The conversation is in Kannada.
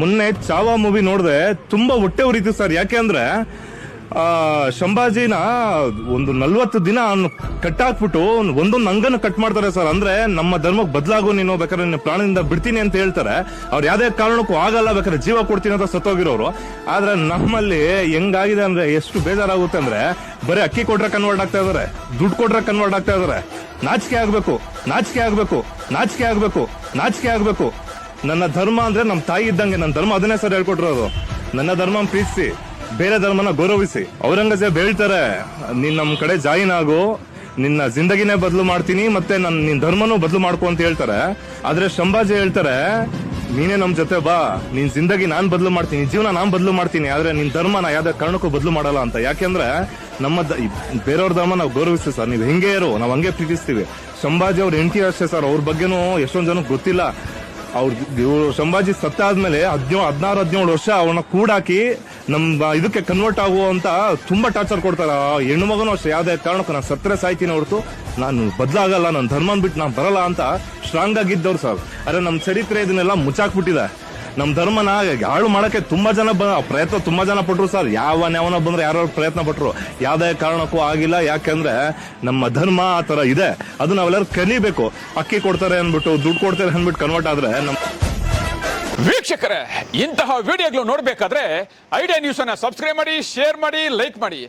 ಮೊನ್ನೆ ಚಾವಾ ಮೂವಿ ನೋಡಿದೆ, ತುಂಬಾ ಹೊಟ್ಟೆ ಉರಿತು ಸರ್. ಯಾಕೆ ಅಂದ್ರೆ ಶಂಭಾಜಿನ ಒಂದು ನಲ್ವತ್ತು ದಿನ ಕಟ್ ಹಾಕ್ಬಿಟ್ಟು ಒಂದೊಂದು ಅಂಗನ ಕಟ್ ಮಾಡ್ತಾರೆ ಸರ್. ಅಂದ್ರೆ ನಮ್ಮ ಧರ್ಮಕ್ಕೆ ಬದಲಾಗು ನೀನು ಬೇಕಾದ್ರೆ ನಿನ್ನ ಪ್ರಾಣದಿಂದ ಬಿಡ್ತೀನಿ ಅಂತ ಹೇಳ್ತಾರೆ. ಅವ್ರು ಯಾವ್ದೇ ಕಾರಣಕ್ಕೂ ಆಗಲ್ಲ, ಬೇಕಾದ್ರೆ ಜೀವ ಕೊಡ್ತೀನಿ ಅಂತ ಸತ್ತೋಗಿರೋರು. ಆದ್ರೆ ನಮ್ಮಲ್ಲಿ ಹೆಂಗಾಗಿದೆ ಅಂದ್ರೆ, ಎಷ್ಟು ಬೇಜಾರಾಗುತ್ತೆ ಅಂದ್ರೆ, ಬರೀ ಅಕ್ಕಿ ಕೊಟ್ರೆ ಕನ್ವರ್ಟ್ ಆಗ್ತಾ ಇದಾರೆ, ದುಡ್ಡು ಕೊಟ್ರೆ ಕನ್ವರ್ಟ್ ಆಗ್ತಾ ಇದಾರೆ. ನಾಚಿಕೆ ಆಗ್ಬೇಕು ನಾಚಿಕೆ ಆಗ್ಬೇಕು ನಾಚಿಕೆ ಆಗ್ಬೇಕು ನಾಚಿಕೆ ಆಗ್ಬೇಕು. ನನ್ನ ಧರ್ಮ ಅಂದ್ರೆ ನಮ್ಮ ತಾಯಿ ಇದ್ದಂಗೆ ನನ್ನ ಧರ್ಮ ಅದನ್ನೇ ಸರ್ ಹೇಳ್ಕೊಟ್ಟಿರೋದು ನನ್ನ ಧರ್ಮ ಪ್ರೀತಿಸಿ, ಬೇರೆ ಧರ್ಮನ ಗೌರವಿಸಿ. ಔರಂಗಜೇಬ್ ಹೇಳ್ತಾರೆ, ನೀನ್ ನಮ್ ಕಡೆ ಜಾಯಿನ್ ಆಗು, ನಿನ್ನ ಜಿಂದಗಿನೇ ಬದಲು ಮಾಡ್ತೀನಿ, ಮತ್ತೆ ನನ್ನ ನಿನ್ ಧರ್ಮನೂ ಬದಲು ಮಾಡ್ಕೊ ಅಂತ ಹೇಳ್ತಾರೆ. ಆದ್ರೆ ಶಂಭಾಜಿ ಹೇಳ್ತಾರೆ, ನೀನೇ ನಮ್ ಜೊತೆ ಬಾ, ನಿನ್ ಜಿಂದಗಿ ನಾನ್ ಬದಲು ಮಾಡ್ತೀನಿ ಜೀವನ ನಾನ್ ಬದಲು ಮಾಡ್ತೀನಿ, ಆದ್ರೆ ನಿನ್ ಧರ್ಮ ನಾ ಯಾವ್ದೇ ಕಾರಣಕ್ಕೂ ಬದಲು ಮಾಡಲ್ಲ ಅಂತ. ಯಾಕೆಂದ್ರೆ ನಮ್ಮ ಬೇರೆಯವ್ರ ಧರ್ಮ ನಾವು ಗೌರವಿಸ್ತೀವಿ ಸರ್, ನೀವು ಹೆಂಗೆ ಇರು, ನಾವು ಹಂಗೆ ಪ್ರೀತಿಸ್ತೀವಿ. ಶಂಭಾಜಿ ಅವ್ರ ಹೆಂಡತಿ ಅಷ್ಟೇ ಸರ್, ಅವ್ರ ಬಗ್ಗೆನೂ ಎಷ್ಟೊಂದ್ ಜನಕ್ಕೆ ಗೊತ್ತಿಲ್ಲ. ಅವ್ರ ಇವ್ರು ಸಂಭಾಜಿ ಸತ್ತಾದ್ಮೇಲೆ ಹದಿನೇಳು ಹದಿನಾರು, ಹದಿನೇಳು ವರ್ಷ ಅವನ ಕೂಡಾಕಿ ನಮ್ಮ ಇದಕ್ಕೆ ಕನ್ವರ್ಟ್ ಆಗುವಂತ ತುಂಬಾ ಟಾರ್ಚರ್ ಕೊಡ್ತಾರೆ. ಹೆಣ್ಣು ಮಗನೂ ಅಷ್ಟೇ. ಯಾವ್ದೇ ಕಾರಣಕ್ಕೂ ನಾನು ಸತ್ತರೆ ಸಾಯ್ತೀನಿ ಹೊರತು ನಾನು ಬದಲಾಗಲ್ಲ ನನ್ನ ಧರ್ಮನ್ ಬಿಟ್ಟು ನಾನು ಬರಲ್ಲ ಅಂತ ಸ್ಟ್ರಾಂಗ್ ಆಗಿದ್ದವ್ರು ಸರ್ ಅರೆ ನಮ್ಮ ಚರಿತ್ರೆ ಇದನ್ನೆಲ್ಲ ಮುಚ್ಚಾಕ್ಬಿಟ್ಟಿದೆ. ನಮ್ಮ ಧರ್ಮನ ಹಾಳು ಮಾಡಕ್ಕೆ ತುಂಬಾ ಜನ ಪ್ರಯತ್ನ ತುಂಬಾ ಜನ ಪಟ್ರು ಸರ್. ಯಾವ ಯಾವನ ಬಂದ್ರೆ ಯಾರು ಪ್ರಯತ್ನ ಪಟ್ರು. ಯಾವ್ದೇ ಕಾರಣಕ್ಕೂ ಆಗಿಲ್ಲ. ಯಾಕೆಂದ್ರೆ ನಮ್ಮ ಧರ್ಮ ಆ ತರ ಇದೆ. ಅದು ನಾವೆಲ್ಲರೂ ಕಲಿಬೇಕು. ಅಕ್ಕಿ ಕೊಡ್ತಾರೆ ಅನ್ಬಿಟ್ಟು ದುಡ್ಡು ಕೊಡ್ತಾರೆ ಅನ್ಬಿಟ್ಟು ಕನ್ವರ್ಟ್ ಆದ್ರೆ ನಮ್ ವೀಕ್ಷಕರೇ, ಇಂತಹ ವಿಡಿಯೋಗಳು ನೋಡಬೇಕಾದ್ರೆ ಐಡಿಯಾ ನ್ಯೂಸ್ ಅನ್ನ ಸಬ್ಸ್ಕ್ರೈಬ್ ಮಾಡಿ ಶೇರ್ ಮಾಡಿ ಲೈಕ್ ಮಾಡಿ.